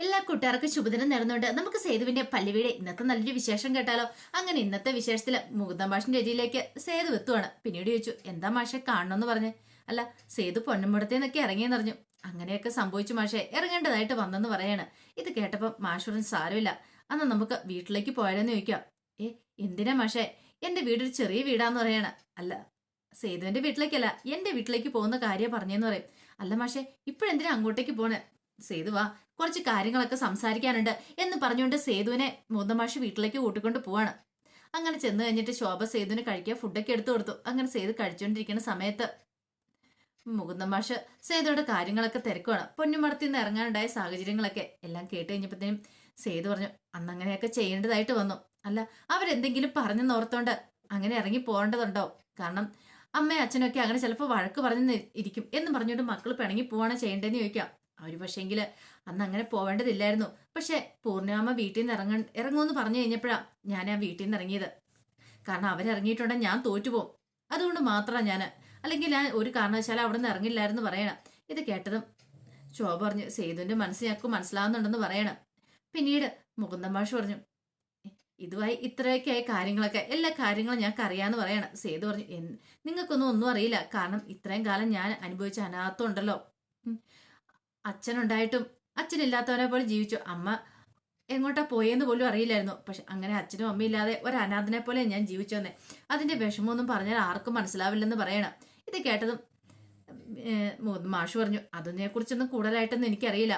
എല്ലാ കൂട്ടുകാർക്കും ശുഭദിനം നേർന്നുകൊണ്ട് നമുക്ക് സേതുവിന്റെ പല്ലുവീടെ ഇന്നത്തെ നല്ലൊരു വിശേഷം കേട്ടാലോ? അങ്ങനെ ഇന്നത്തെ വിശേഷത്തിൽ മുകുന്ദം മാഷിന്റെ അരിയിലേക്ക് സേതു എത്തുവാണ്. പിന്നീട് ചോദിച്ചു എന്താ മാഷെ കാണണമെന്ന് പറഞ്ഞ്? അല്ല സേതു ഇറങ്ങിയെന്ന പറഞ്ഞു അങ്ങനെയൊക്കെ സംഭവിച്ചു മാഷെ ഇറങ്ങേണ്ടതായിട്ട് വന്നെന്ന് പറയാണ്. ഇത് കേട്ടപ്പോൾ മാഷ് സാരമില്ല. അന്ന് നമുക്ക് വീട്ടിലേക്ക് പോയാലെന്ന് ചോദിക്കാം. ഏ എന്തിനാ മാഷെ? എന്റെ വീടൊരു ചെറിയ വീടാന്ന് പറയാണ്. അല്ല സേതുവിന്റെ വീട്ടിലേക്കല്ല എന്റെ വീട്ടിലേക്ക് പോകുന്ന കാര്യം പറഞ്ഞെന്ന് പറയും. അല്ല മാഷെ ഇപ്പോഴെന്തിനാ അങ്ങോട്ടേക്ക് പോണേ? സേതു വാ കുറച്ച് കാര്യങ്ങളൊക്കെ സംസാരിക്കാനുണ്ട് എന്ന് പറഞ്ഞുകൊണ്ട് സേതുവിനെ മൂന്നമാഷ് വീട്ടിലേക്ക് കൂട്ടിക്കൊണ്ട് പോവാണ്. അങ്ങനെ ചെന്ന് കഴിഞ്ഞിട്ട് ശോഭ സേതുവിന് കഴിക്കുക ഫുഡൊക്കെ എടുത്തു കൊടുത്തു. അങ്ങനെ സേതു കഴിച്ചുകൊണ്ടിരിക്കുന്ന സമയത്ത് മുകുന്ദമാഷ് സേതുവിടെ കാര്യങ്ങളൊക്കെ തിരക്കുവാണ്. പൊന്നുമടത്തിൽ നിന്ന് ഇറങ്ങാനുണ്ടായ സാഹചര്യങ്ങളൊക്കെ എല്ലാം കേട്ട് കഴിഞ്ഞപ്പോഴത്തേനും സേതു പറഞ്ഞു അന്ന് അങ്ങനെയൊക്കെ ചെയ്യേണ്ടതായിട്ട് വന്നു. അല്ല അവരെന്തെങ്കിലും പറഞ്ഞു നോർത്തോണ്ട് അങ്ങനെ ഇറങ്ങി പോകേണ്ടതുണ്ടോ? കാരണം അമ്മയും അച്ഛനൊക്കെ അങ്ങനെ ചിലപ്പോൾ വഴക്ക് പറഞ്ഞു ഇരിക്കും എന്ന് പറഞ്ഞുകൊണ്ട് മക്കൾ പിണങ്ങി പോവാണ് ചെയ്യേണ്ടതെന്ന് ചോദിക്കാം. അവർ പക്ഷേങ്കിൽ അന്ന് അങ്ങനെ പോവേണ്ടതില്ലായിരുന്നു. പക്ഷെ പൂർണിമാമ വീട്ടിൽ നിന്ന് ഇറങ്ങ ഇറങ്ങുമെന്ന് പറഞ്ഞു കഴിഞ്ഞപ്പോഴാ ഞാൻ ആ വീട്ടിൽ നിന്ന് ഇറങ്ങിയത്. കാരണം അവരിറങ്ങിയിട്ടുണ്ടെങ്കിൽ ഞാൻ തോറ്റുപോകും അതുകൊണ്ട് മാത്രമാണ് ഞാൻ അല്ലെങ്കിൽ ഞാൻ ഒരു കാരണവശാലും അവിടെ നിന്ന് ഇറങ്ങില്ലായിരുന്നു പറയണം. ഇത് കേട്ടതും ശോഭ പറഞ്ഞു സേതുവിന്റെ മനസ്സ് ഞങ്ങൾക്ക് മനസ്സിലാവുന്നുണ്ടെന്ന് പറയണം. പിന്നീട് മുകുന്ദൻ മാഷ് പറഞ്ഞു ഇതുമായി ഇത്രയൊക്കെയായ കാര്യങ്ങളൊക്കെ എല്ലാ കാര്യങ്ങളും ഞങ്ങൾക്ക് അറിയാന്ന് പറയണം. സേതു പറഞ്ഞു "എന്ത്- നിങ്ങൾക്കൊന്നും ഒന്നും അറിയില്ല. കാരണം ഇത്രയും കാലം ഞാൻ അനുഭവിച്ച അനാഥം ഉണ്ടല്ലോ. അച്ഛനുണ്ടായിട്ടും അച്ഛനില്ലാത്തവനെ പോലെ ജീവിച്ചു. അമ്മ എങ്ങോട്ടാ പോയെന്ന് പോലും അറിയില്ലായിരുന്നു. പക്ഷെ അങ്ങനെ അച്ഛനും അമ്മയും ഇല്ലാതെ ഒരു അനാഥനെ പോലെ ഞാൻ ജീവിച്ചു വന്നേ. അതിന്റെ വിഷമമൊന്നും പറഞ്ഞാൽ ആർക്കും മനസ്സിലാവില്ലെന്ന് പറയണം. ഇത് കേട്ടതും മാഷു പറഞ്ഞു അതിനെ കുറിച്ചൊന്നും കൂടുതലായിട്ടൊന്നും എനിക്കറിയില്ല.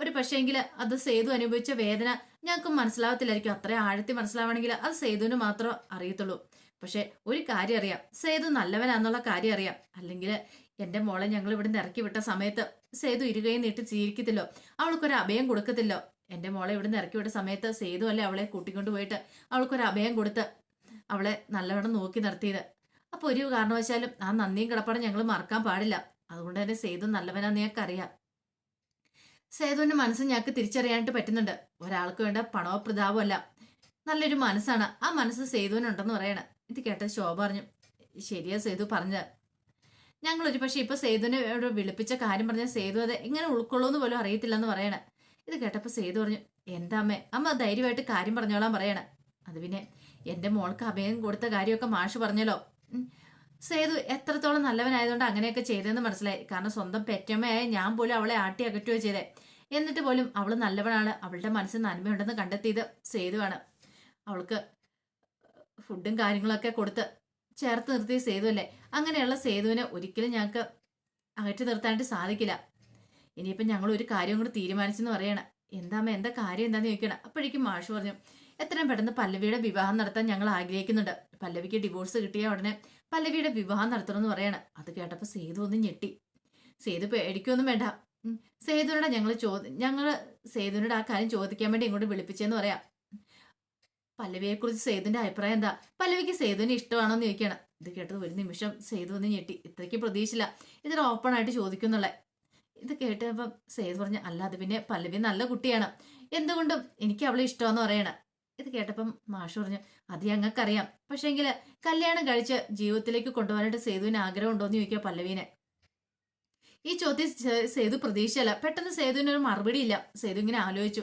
ഒരു പക്ഷേങ്കിൽ അത് സേതു അനുഭവിച്ച വേദന ഞങ്ങൾക്ക് മനസ്സിലാവത്തില്ലായിരിക്കും. അത്രയും ആഴത്തി മനസ്സിലാവണമെങ്കിൽ അത് സേതുവിന് മാത്രം അറിയത്തുള്ളൂ. പക്ഷെ ഒരു കാര്യം അറിയാം. സേതു നല്ലവനാന്നുള്ള കാര്യം അറിയാം. അല്ലെങ്കിൽ എന്റെ മോളെ ഞങ്ങൾ ഇവിടുന്ന് ഇറക്കി വിട്ട സമയത്ത് സേതു ഇരുകയും നീട്ടി ചീരിക്കത്തില്ലോ. അവൾക്കൊരു അഭയം കൊടുക്കത്തില്ലോ. എന്റെ മോളെ ഇവിടുന്ന് ഇറക്കി വിട്ട സമയത്ത് സേതു അല്ലേ അവളെ കൂട്ടിക്കൊണ്ട് പോയിട്ട് അവൾക്കൊരു അഭയം കൊടുത്ത് അവളെ നല്ലവണ്ണം നോക്കി നിർത്തിയത്. അപ്പൊ ഒരു കാരണവശാലും ആ നന്ദിയും കിടപ്പാടും ഞങ്ങൾ മറക്കാൻ പാടില്ല. അതുകൊണ്ട് തന്നെ സേതു നല്ലവനാന്ന് ഞങ്ങൾക്ക് അറിയാം സേതുവിന്റെ മനസ്സ് ഞങ്ങൾക്ക് തിരിച്ചറിയാനായിട്ട് പറ്റുന്നുണ്ട്. ഒരാൾക്ക് വേണ്ട പണോ പ്രതാപോ അല്ല. നല്ലൊരു മനസ്സാണ്. ആ മനസ്സ് സേതുവിനുണ്ടെന്ന് പറയണം. ഇത് കേട്ട ശോഭ പറഞ്ഞു ശരിയാ സേതു പറഞ്ഞത് ഞങ്ങൾ ഒരു പക്ഷേ ഇപ്പൊ സേതുവിനെ വിളിപ്പിച്ച കാര്യം പറഞ്ഞ സേതു അത് എങ്ങനെ ഉൾക്കൊള്ളൂന്ന് പോലും അറിയത്തില്ലെന്ന് പറയണ. ഇത് കേട്ടപ്പോ സേതു പറഞ്ഞു എന്താ അമ്മേ? അമ്മ ധൈര്യമായിട്ട് കാര്യം പറഞ്ഞോളാൻ പറയണ. അത് പിന്നെ എന്റെ മോൾക്ക് അഭയം കൊടുത്ത കാര്യമൊക്കെ മാഷ് പറഞ്ഞല്ലോ. സേതു എത്രത്തോളം നല്ലവനായതുകൊണ്ട് അങ്ങനെയൊക്കെ ചെയ്തതെന്ന് മനസ്സിലായി. കാരണം സ്വന്തം പെറ്റമ്മയായ ഞാൻ പോലും അവളെ ആട്ടി അകറ്റുകയോ ചെയ്തേ. എന്നിട്ട് പോലും അവൾ നല്ലവനാണ്. അവളുടെ മനസ്സിൽ നന്മയുണ്ടെന്ന് കണ്ടെത്തിയത് സേതുവാണ്. അവൾക്ക് ഫുഡും കാര്യങ്ങളൊക്കെ കൊടുത്ത് ചേർത്ത് നിർത്തിയ സേതു അല്ലേ? അങ്ങനെയുള്ള സേതുവിനെ ഒരിക്കലും ഞങ്ങൾക്ക് അകറ്റി നിർത്താനായിട്ട് സാധിക്കില്ല. ഇനിയിപ്പം ഞങ്ങൾ ഒരു കാര്യം കൂടി തീരുമാനിച്ചെന്ന് പറയണം. എന്താമ്മ എന്താ കാര്യം എന്താന്ന് ചോദിക്കണം. അപ്പോഴേക്കും മാഷ് പറഞ്ഞു എത്രയും പെട്ടെന്ന് പല്ലവിയുടെ വിവാഹം നടത്താൻ ഞങ്ങൾ ആഗ്രഹിക്കുന്നുണ്ട്. പല്ലവിക്ക് ഡിവോഴ്സ് കിട്ടിയ ഉടനെ പല്ലവിയുടെ വിവാഹം നടത്തണമെന്ന് പറയണം. അത് കേട്ടപ്പോൾ സേതു ഒന്ന് ഞെട്ടി. സേതു പേടിക്കൊന്നും വേണ്ട. സേതുവിനോട് ഞങ്ങൾ ചോദി ഞങ്ങൾ സേതുവിനോട് ആ കാര്യം ചോദിക്കാൻ വേണ്ടി ഇങ്ങോട്ട് വിളിപ്പിച്ചെന്ന് പറയാം. പല്ലവിയെ കുറിച്ച് സേതുവിന്റെ അഭിപ്രായം എന്താ? പല്ലവിക്ക് സേതുവിനെ ഇഷ്ടമാണോന്ന് ചോദിക്കണം ഇത് കേട്ടത് ഒരു നിമിഷം സേതു ഒന്ന് ഞെട്ടി. ഇത്രയ്ക്ക് പ്രതീക്ഷയില്ല. ഇതിൽ ഓപ്പൺ ആയിട്ട് ചോദിക്കുന്നുള്ള ഇത് കേട്ടപ്പം സേതു പറഞ്ഞ അല്ല അത് പിന്നെ പല്ലവി നല്ല കുട്ടിയാണ്. എന്തുകൊണ്ടും എനിക്ക് അവളെ ഇഷ്ടമാന്ന് പറയണം. ഇത് കേട്ടപ്പം മാഷ് പറഞ്ഞു അത് ഞങ്ങൾക്കറിയാം. പക്ഷേങ്കിൽ കല്യാണം കഴിച്ച് ജീവിതത്തിലേക്ക് കൊണ്ടുപോകാനായിട്ട് സേതുവിന് ആഗ്രഹം ഉണ്ടോന്ന് ചോദിക്കുക പല്ലവീനെ. ഈ ചോദ്യം സേതു പ്രതീക്ഷയല്ല. പെട്ടെന്ന് സേതുവിന് ഒരു മറുപടി ഇല്ല സേതു ഇങ്ങനെ ആലോചിച്ചു.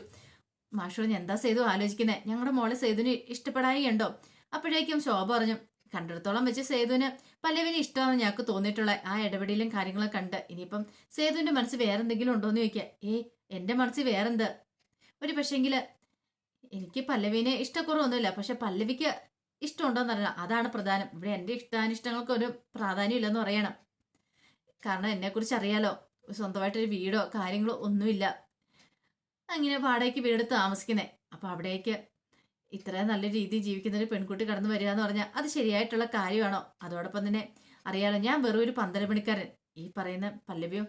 മാഷ് എന്താ സേതു ആലോചിക്കുന്നത് ഞങ്ങളുടെ മോളെ സേതുവിന് ഇഷ്ടപ്പെടായി ഉണ്ടോ അപ്പോഴേക്കും ശോഭ പറഞ്ഞു കണ്ടിടത്തോളം വെച്ച് സേതുവിന് പല്ലവിന് ഇഷ്ടമാണെന്ന് ഞങ്ങൾക്ക് തോന്നിയിട്ടുള്ള ആ ഇടപെടലും കാര്യങ്ങളൊക്കെ കണ്ട്. ഇനിയിപ്പം സേതുവിന്റെ മനസ്സ് വേറെ വേറെന്തെങ്കിലും ഉണ്ടോന്ന് ചോദിക്കുക ഏ എന്റെ മനസ്സ് വേറെന്ത്? ഒരു പക്ഷേങ്കിൽ എനിക്ക് പല്ലവിനെ ഇഷ്ടക്കുറവൊന്നുമില്ല. പക്ഷെ പല്ലവിക്ക് ഇഷ്ടമുണ്ടോന്ന് അറിയണം. അതാണ് പ്രധാനം. ഇവിടെ എന്റെ ഇഷ്ടാനിഷ്ടങ്ങൾക്ക് ഒരു പ്രാധാന്യം ഇല്ലെന്ന് പറയണം. കാരണം എന്നെക്കുറിച്ച് അറിയാലോ സ്വന്തമായിട്ടൊരു വീടോ കാര്യങ്ങളോ ഒന്നുമില്ല. അങ്ങനെ വാടകയ്ക്ക് വീടെടുത്ത് താമസിക്കുന്നത് അപ്പൊ അവിടേക്ക് ഇത്ര നല്ല രീതിയിൽ ജീവിക്കുന്ന ഒരു പെൺകുട്ടി കടന്നു വരിക എന്ന് പറഞ്ഞാൽ അത് ശരിയായിട്ടുള്ള കാര്യമാണോ? അതോടൊപ്പം തന്നെ അറിയാലോ ഞാൻ വെറും ഒരു പന്തര പണിക്കാരൻ. ഈ പറയുന്ന പല്ലവിയോ?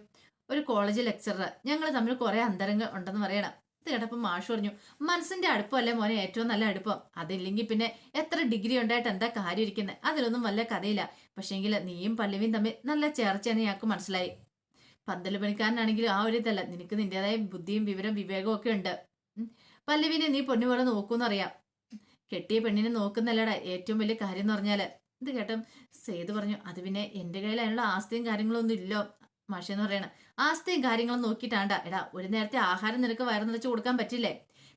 ഒരു കോളേജ് ലെക്ചറർ ഞങ്ങൾ തമ്മിൽ കുറേ അന്തരങ്ങൾ ഉണ്ടെന്ന് പറയണം. ഇത് കേട്ടപ്പോൾ മാഷ് പറഞ്ഞു മനസ്സിന്റെ അടുപ്പമല്ലേ മോനെ ഏറ്റവും നല്ല അടുപ്പം? അതില്ലെങ്കിൽ പിന്നെ എത്ര ഡിഗ്രി ഉണ്ടായിട്ട് എന്താ കാര്യം ഇരിക്കുന്നത് അതിലൊന്നും വല്ല കഥയില്ല. പക്ഷേങ്കിൽ നീയും പല്ലവിയും തമ്മിൽ നല്ല ചേർച്ചയെന്ന് ഞങ്ങൾക്ക് മനസ്സിലായി. പന്തൽ പണിക്കാരനാണെങ്കിൽ ആ ഒരു ഇതല്ല. നിനക്ക് നിന്റേതായ ബുദ്ധിയും വിവരം വിവേകവും ഒക്കെ ഉണ്ട്. പല്ലവിനെ നീ പൊന്നുപോലെ നോക്കൂന്നറിയാം കെട്ടിയ പെണ്ണിനെ നോക്കുന്നല്ലടാ ഏറ്റവും വലിയ കാര്യം എന്ന് പറഞ്ഞാൽ. ഇത് കേട്ടോ സേതു പറഞ്ഞു അത് പിന്നെ എന്റെ കയ്യിൽ അതിനുള്ള ആസ്തിയും കാര്യങ്ങളും ഒന്നും ഇല്ലോ മാഷെന്ന് പറയണ ആസ്തിയും കാര്യങ്ങളും നോക്കിയിട്ടാണ്ടാ. എടാ ഒരു നേരത്തെ ആഹാരം നിനക്ക് വയറു നിറച്ച് കൊടുക്കാൻ പറ്റില്ലേ?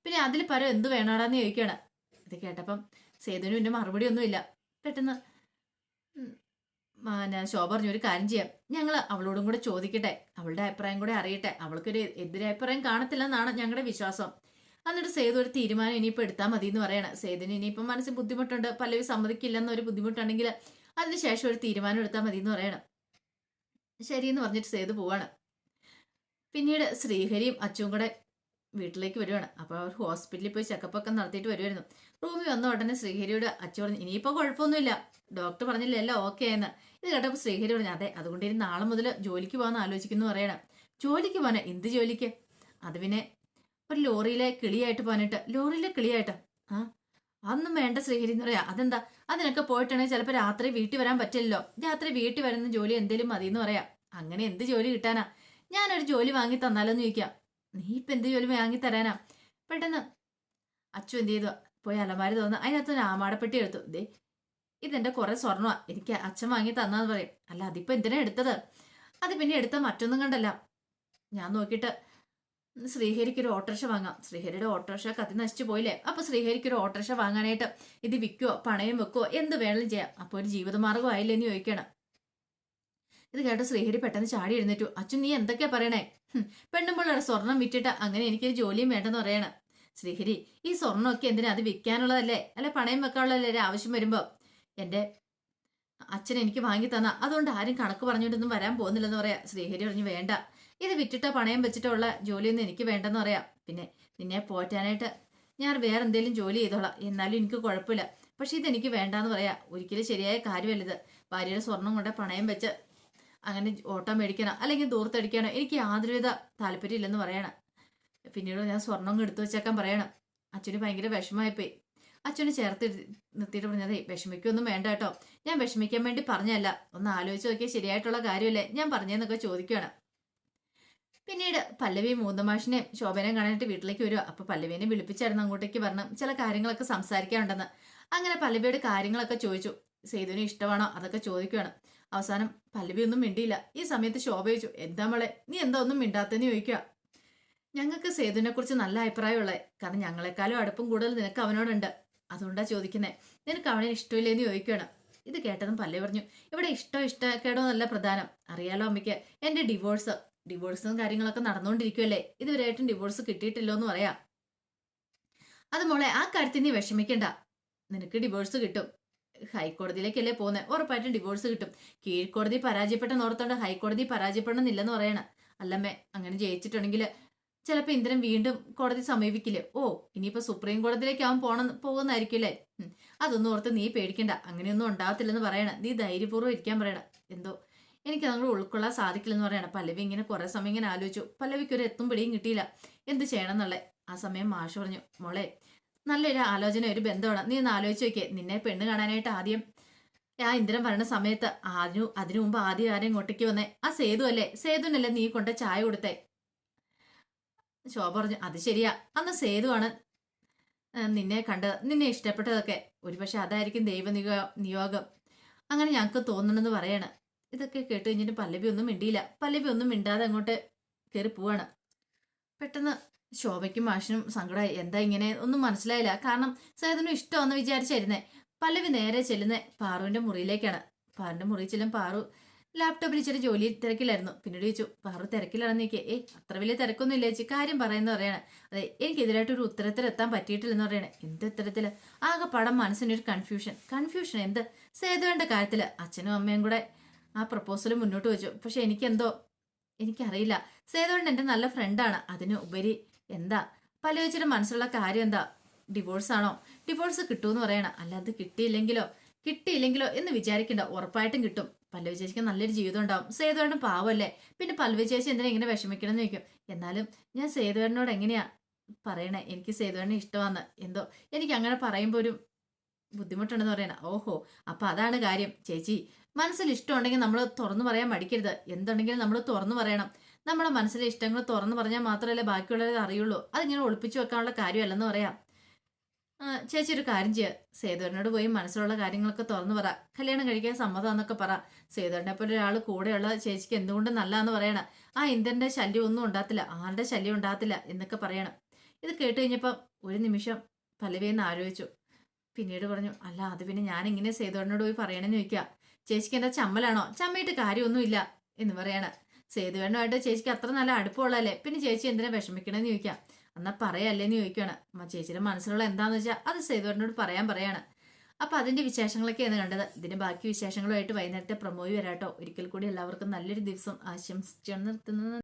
പിന്നെ അതിൽ പരം എന്ത് വേണോടാന്ന് ചോദിക്കുകയാണ്. ഇത് കേട്ടപ്പം സേതുവിന് പിന്നെ മറുപടി ഒന്നുമില്ല പെട്ടെന്ന് ശോഭ പറഞ്ഞു ഒരു കാര്യം ചെയ്യാം. ഞങ്ങൾ അവളോടും കൂടെ ചോദിക്കട്ടെ. അവളുടെ അഭിപ്രായം കൂടെ അറിയട്ടെ. അവൾക്കൊരു എതിരഭിപ്രായം കാണത്തില്ലെന്നാണ് ഞങ്ങളുടെ വിശ്വാസം. എന്നിട്ട് സേതു ഒരു തീരുമാനം ഇനിയിപ്പോൾ എടുത്താൽ മതി എന്ന് പറയണം. സേതുവിന് ഇനിയിപ്പം മനസ്സിൽ ബുദ്ധിമുട്ടുണ്ട്. പലവി സമ്മതിക്കില്ലെന്ന ഒരു ബുദ്ധിമുട്ടുണ്ടെങ്കിൽ അതിനുശേഷം ഒരു തീരുമാനം എടുത്താൽ മതി എന്ന് പറയണം. ശരിയെന്ന് പറഞ്ഞിട്ട് സേതു പോവാണ്. പിന്നീട് ശ്രീഹരിയും അച്ചും കൂടെ വീട്ടിലേക്ക് വരുവാണ്. അപ്പോൾ അവർ ഹോസ്പിറ്റലിൽ പോയി ചെക്കപ്പ് ഒക്കെ നടത്തിയിട്ട് വരുമായിരുന്നു റൂമിൽ വന്ന ഉടനെ ശ്രീഹരിയോട് അച്ഛൻ പറഞ്ഞു ഇനിയിപ്പോൾ കുഴപ്പമൊന്നുമില്ല. ഡോക്ടർ പറഞ്ഞില്ല എല്ലാം ഓക്കെ എന്ന്. ഇത് കേട്ടപ്പോൾ ശ്രീഹരി പറഞ്ഞു അതെ അതുകൊണ്ട് ഇനി നാളെ മുതൽ ജോലിക്ക് പോകാൻ ആലോചിക്കുന്നു പറയണം. ജോലിക്ക് പോകാൻ എന്ത് ജോലിക്ക്? അത് പിന്നെ ഒരു ലോറിയിലെ കിളിയായിട്ട് പോകാനായിട്ട്. ലോറിയിലെ കിളിയായിട്ട്? ആ? അതൊന്നും വേണ്ട ശ്രീഹരി എന്ന് പറയാ. അതെന്താ? അതിനൊക്കെ പോയിട്ടാണെങ്കിൽ ചിലപ്പോൾ രാത്രി വീട്ടിൽ വരാൻ പറ്റില്ലല്ലോ. രാത്രി വീട്ടിൽ വരുന്ന ജോലി എന്തേലും മതി എന്ന് പറയാം. അങ്ങനെ എന്ത് ജോലി കിട്ടാനാ? ഞാനൊരു ജോലി വാങ്ങി തന്നാലോന്ന് ചോദിക്കാം. നീ ഇപ്പം എന്ത് ജോലി വാങ്ങി തരാനാ? പെട്ടെന്ന്. അച്ചു എന്ത് ചെയ്തു? പോയി അലമാരി തോന്നുന്നു അതിനകത്ത് ഒരു ആമാടപ്പെട്ടി എടുത്തു. ദേ ഇതെന്റെ കുറെ സ്വർണമാ എനിക്ക് അച്ഛൻ വാങ്ങി തന്നാന്ന് പറയും. അല്ല അതിപ്പോ എന്തിനാ എടുത്തത്? അത് പിന്നെ എടുത്ത മറ്റൊന്നും കണ്ടല്ല. ഞാൻ നോക്കിയിട്ട് ശ്രീഹരിക്ക് ഒരു ഓട്ടോറിക്ഷ വാങ്ങാം. ശ്രീഹരിയുടെ ഓട്ടോറിക്ഷ കത്തി നശിച്ചു പോയില്ലേ? അപ്പൊ ശ്രീഹരിക്ക് ഒരു ഓട്ടോറിക്ഷ വാങ്ങാനായിട്ട് ഇത് വിൽക്കുവോ പണയം വെക്കുവോ എന്ത് വേണമെങ്കിലും ചെയ്യാം. അപ്പൊ ഒരു ജീവിതമാർഗം ആയില്ലേ എന്ന് ചോദിക്കണം. ഇത് കേട്ട് ശ്രീഹരി പെട്ടെന്ന് ചാടി എഴുന്നേറ്റു. അച്ഛൻ നീ എന്തൊക്കെയാ പറയണേ? പെണ്ണുമ്പിള്ളയുടെ സ്വർണം വിറ്റിട്ട് അങ്ങനെ എനിക്കൊരു ജോലിയും വേണ്ടെന്ന് പറയണം. ശ്രീഹരി ഈ സ്വർണമൊക്കെ എന്തിനാ? അത് വിൽക്കാനുള്ളതല്ലേ? അല്ലെ പണയം വെക്കാനുള്ളതല്ലേ ആവശ്യം വരുമ്പോ? എന്റെ അച്ഛൻ എനിക്ക് വാങ്ങി തന്ന അതുകൊണ്ട് ആരും കണക്ക് പറഞ്ഞുകൊണ്ടൊന്നും വരാൻ പോകുന്നില്ലെന്ന് പറയാ. ശ്രീഹരി പറഞ്ഞു വേണ്ട. ഇത് വിറ്റിട്ടോ പണയം വെച്ചിട്ടുള്ള ജോലിയൊന്നും എനിക്ക് വേണ്ടെന്ന് പറയാം. പിന്നെ നിന്നെ പോറ്റാനായിട്ട് ഞാൻ വേറെ എന്തെങ്കിലും ജോലി ചെയ്തോളാം. എന്നാലും എനിക്ക് കുഴപ്പമില്ല. പക്ഷെ ഇതെനിക്ക് വേണ്ടാന്ന് പറയാ. ഒരിക്കലും ശരിയായ കാര്യമല്ലത് ഭാര്യയുടെ സ്വർണം കൊണ്ട് പണയം വെച്ച് അങ്ങനെ ഓട്ടം മേടിക്കണം അല്ലെങ്കിൽ ദൂർത്തടിക്കാനോ എനിക്ക് യാതൊരുവിധ താല്പര്യമില്ലെന്ന് പറയണം. പിന്നീട് ഞാൻ സ്വർണം എടുത്തു വെച്ചേക്കാൻ പറയണം. അച്ഛന് ഭയങ്കര വിഷമമായിപ്പോയി. അച്ഛന് ചേർത്ത് നിർത്തിയിട്ട് പറഞ്ഞതേ വിഷമിക്കൊന്നും വേണ്ട കേട്ടോ. ഞാൻ വിഷമിക്കാൻ വേണ്ടി പറഞ്ഞല്ല ഒന്ന് ആലോചിച്ച് നോക്കിയാൽ ശരിയായിട്ടുള്ള കാര്യമല്ലേ? ഞാൻ പറഞ്ഞതെന്നൊക്കെ ചോദിക്കുകയാണ് പിന്നീട് പല്ലവി മൂന്നമാഷിനെ ശോഭനം കാണാനായിട്ട് വീട്ടിലേക്ക് വരിക അപ്പൊ പല്ലവിനെ വിളിപ്പിച്ചായിരുന്നു അങ്ങോട്ടേക്ക് പറഞ്ഞു ചില കാര്യങ്ങളൊക്കെ സംസാരിക്കാനുണ്ടെന്ന്. അങ്ങനെ പല്ലവിയുടെ കാര്യങ്ങളൊക്കെ ചോദിച്ചു. സേതുവിന് ഇഷ്ടമാണോ? അതൊക്കെ ചോദിക്കുകയാണ് അവസാനം പല്ലവി ഒന്നും മിണ്ടിയില്ല. ഈ സമയത്ത് ശോഭ ചോദിച്ചു എന്താ മോളെ? നീ എന്താ ഒന്നും മിണ്ടാത്തെന്ന് ചോദിക്കുക ഞങ്ങൾക്ക് സേതുവിനെ കുറിച്ച് നല്ല അഭിപ്രായമുള്ളേ. കാരണം ഞങ്ങളെക്കാളും അടുപ്പം കൂടുതൽ നിനക്ക് അവനോടുണ്ട്. അതുകൊണ്ടാ ചോദിക്കുന്നത് നിനക്ക് അവനെ ഇഷ്ടമില്ലേന്ന് ചോദിക്കുകയാണ് ഇത് കേട്ടതും പല്ലവി പറഞ്ഞു ഇവിടെ ഇഷ്ടം ഇഷ്ടക്കേടോ നല്ല പ്രധാനം. അറിയാലോ അമ്മയ്ക്ക് എന്റെ ഡിവോഴ്സ്. ഡിവോഴ്സും കാര്യങ്ങളൊക്കെ നടന്നുകൊണ്ടിരിക്കുമല്ലേ ഇതുവരെയായിട്ടും ഡിവോഴ്സ് കിട്ടിയിട്ടില്ലോ എന്ന് പറയാ. അത് മോളെ ആ കാര്യത്തിൽ നീ വിഷമിക്കണ്ട. നിനക്ക് ഡിവോഴ്സ് കിട്ടും. ഹൈക്കോടതിയിലേക്കല്ലേ പോകുന്നത് ഉറപ്പായിട്ടും ഡിവോഴ്സ് കിട്ടും. കീഴ്ക്കോടതി പരാജയപ്പെട്ടെന്ന് ഓർത്തോണ്ട് ഹൈക്കോടതി പരാജയപ്പെടണമെന്നില്ലെന്ന് പറയണം. അല്ലമ്മേ അങ്ങനെ ജയിച്ചിട്ടുണ്ടെങ്കിൽ ചിലപ്പോൾ ഇന്ദ്രൻ വീണ്ടും കോടതി സമീപിക്കില്ലേ? ഓ ഇനിയിപ്പോൾ സുപ്രീം കോടതിയിലേക്ക് അവൻ പോണ പോകുന്നതായിരിക്കും അല്ലേ അതൊന്നും ഓർത്ത് നീ പേടിക്കണ്ട. അങ്ങനെയൊന്നും ഉണ്ടാകത്തില്ലെന്ന് പറയണം. നീ ധൈര്യപൂർവം ഇരിക്കാൻ പറയണം. എന്തോ എനിക്ക് അങ്ങോട്ട് ഉൾക്കൊള്ളാൻ സാധിക്കില്ലെന്ന് പറയണം. പല്ലവി ഇങ്ങനെ കുറേ സമയം ഇങ്ങനെ ആലോചിച്ചു. പല്ലവിക്ക് ഒരു എത്തും പിടിയും കിട്ടിയില്ല. എന്ത് ചെയ്യണം എന്നുള്ളത് ആ സമയം മാഷ് പറഞ്ഞു മോളെ നല്ലൊരു ആലോചന ഒരു ബന്ധമാണ്. നീ ഒന്ന് ആലോചിച്ച് നോക്കിയേ. നിന്നെ പെണ്ണ് കാണാനായിട്ട് ആദ്യം ആ ഇന്ദ്രൻ വരണ സമയത്ത് അതിനു അതിനു മുമ്പ് ആദ്യം ആരെയും ഇങ്ങോട്ടേക്ക് വന്നേ? ആ സേതു അല്ലേ? സേതുനല്ലേ നീ കൊണ്ട ചായ കൊടുത്തേ? ശോഭ പറഞ്ഞു അത് ശരിയാ. അന്ന് സേതുവാണ് നിന്നെ കണ്ടത്. നിന്നെ ഇഷ്ടപ്പെട്ടതൊക്കെ. ഒരുപക്ഷെ അതായിരിക്കും ദൈവ നിയോഗം അങ്ങനെ ഞങ്ങൾക്ക് തോന്നണമെന്ന് പറയാണ്. ഇതൊക്കെ കേട്ട് കഴിഞ്ഞിട്ട് പല്ലവി ഒന്നും മിണ്ടിയില്ല. പല്ലവി ഒന്നും മിണ്ടാതെ അങ്ങോട്ട് കയറി പോവാണ്. പെട്ടെന്ന് ശോഭയ്ക്കും മാഷിനും സങ്കടമായി എന്താ ഇങ്ങനെ? ഒന്നും മനസ്സിലായില്ല. കാരണം സേതനും ഇഷ്ടമാണെന്ന് വിചാരിച്ചായിരുന്നേ. പല്ലവി നേരെ ചെല്ലുന്ന പാറുവിന്റെ മുറിയിലേക്കാണ്. പാറുവിന്റെ മുറിയിൽ ചെല്ലും പാറു ലാപ്ടോപ്പിൽ ഇച്ചിരി ജോലി തിരക്കിലായിരുന്നു. പിന്നീട് ചോദിച്ചു പാറു തിരക്കിലാണെന്ന് ചോദിക്കുക ഏയ് അത്ര വലിയ തിരക്കൊന്നും ഇല്ല ചേച്ചി. കാര്യം പറയുന്ന പറയാണ്. അതെ എനിക്കെതിരായിട്ട് ഒരു ഉത്തരത്തിൽ എത്താൻ പറ്റിയിട്ടില്ലെന്ന് പറയണേ. എന്ത് ഉത്തരത്തിൽ? ആകെ പടം മനസ്സിനൊരു കൺഫ്യൂഷൻ കൺഫ്യൂഷൻ എന്ത്? സേതുവേണ്ട കാര്യത്തിൽ. അച്ഛനും അമ്മയും കൂടെ ആ പ്രപ്പോസൽ മുന്നോട്ട് വെച്ചു. പക്ഷെ എനിക്കെന്തോ എനിക്കറിയില്ല. സേതുവേണ്ട എന്റെ നല്ല ഫ്രണ്ടാണ് അതിന് ഉപരി എന്താ? പലവച്ചിട്ട് മനസ്സിലുള്ള കാര്യം എന്താ? ഡിവോഴ്സ് ആണോ? ഡിവോഴ്സ് കിട്ടുമെന്ന് പറയണ. അല്ലാതെ കിട്ടിയില്ലെങ്കിലോ? കിട്ടിയില്ലെങ്കിലോ എന്ന് വിചാരിക്കണ്ട. ഉറപ്പായിട്ടും കിട്ടും. പല്ലവി ചേച്ചിക്ക് നല്ലൊരു ജീവിതം ഉണ്ടാവും. സേതുവേട്ടൻ പാവമല്ലേ പിന്നെ പല്ലവി ചേച്ചി എന്തിനാ ഇങ്ങനെ വിഷമിക്കണം എന്ന് ചോദിക്കും. എന്നാലും ഞാൻ സേതുവേട്ടനോട് എങ്ങനെയാ പറയണേ? എനിക്ക് സേതുവേട്ടനെ ഇഷ്ടമാണ്. എന്തോ? എനിക്ക് അങ്ങനെ പറയുമ്പോൾ ഒരു ബുദ്ധിമുട്ടുണ്ടെന്ന് പറയണ. ഓഹോ അപ്പൊ അതാണ് കാര്യം. ചേച്ചി മനസ്സിൽ ഇഷ്ടമുണ്ടെങ്കിൽ നമ്മൾ തുറന്നു പറയാൻ മടിക്കരുത്. എന്തുണ്ടെങ്കിലും നമ്മൾ തുറന്നു പറയണം. നമ്മുടെ മനസ്സിലെ ഇഷ്ടങ്ങൾ തുറന്നു പറഞ്ഞാൽ മാത്രമല്ലേ ബാക്കിയുള്ളവരെ അറിയുള്ളൂ. അതിങ്ങനെ ഒളിപ്പിച്ചു വെക്കാനുള്ള കാര്യമല്ലെന്ന് പറയാം. ചേച്ചി ഒരു കാര്യം ചെയ്യുക സേതുവരനോട് പോയി മനസ്സിലുള്ള കാര്യങ്ങളൊക്കെ തുറന്നു പറ. കല്യാണം കഴിക്കാൻ സമ്മതം എന്നൊക്കെ പറ. സേതുവരനെ പോലെ ഒരാൾ കൂടെയുള്ള ചേച്ചിക്ക് എന്തുകൊണ്ട് നല്ലതെന്ന് പറയണം? ആ ഇന്ദ്രന്റെ ശല്യം ഒന്നും ഉണ്ടാകത്തില്ല. ആരുടെ ശല്യം ഉണ്ടാകത്തില്ല എന്നൊക്കെ പറയണം. ഇത് കേട്ട് കഴിഞ്ഞപ്പം ഒരു നിമിഷം പലവിയെന്ന് ആലോചിച്ചു. പിന്നീട് പറഞ്ഞു അല്ല അത് പിന്നെ ഞാൻ ഇങ്ങനെ സേതുവരനോട് പോയി പറയണമെന്ന് ചോദിക്കുക ചേച്ചിക്ക് എന്താ ചമ്മലാണോ? ചമ്മയിട്ട് കാര്യമൊന്നുമില്ല എന്ന് പറയണ. സേതുവേണ്ണുമായിട്ട് ചേച്ചിക്ക് അത്ര നല്ല അടുപ്പമുള്ളതല്ലേ? പിന്നെ ചേച്ചി എന്തിനാ വിഷമിക്കണമെന്ന് ചോദിക്കാം. എന്നാ പറയല്ലേന്ന് ചോദിക്കുകയാണ് അമ്മ ചേച്ചിയുടെ മനസ്സിലുള്ള എന്താന്ന് വെച്ചാൽ അത് സേതുവേണ്ണോട് പറയാൻ പറയാണ്. അപ്പൊ അതിന്റെ വിശേഷങ്ങളൊക്കെയാണ് കണ്ടത്. ഇതിന്റെ ബാക്കി വിശേഷങ്ങളുമായിട്ട് വൈകുന്നേരത്തെ പ്രമോയി വരാട്ടോ. ഒരിക്കൽ കൂടി എല്ലാവർക്കും നല്ലൊരു ദിവസം ആശംസിച്ചു നിർത്തുന്നത്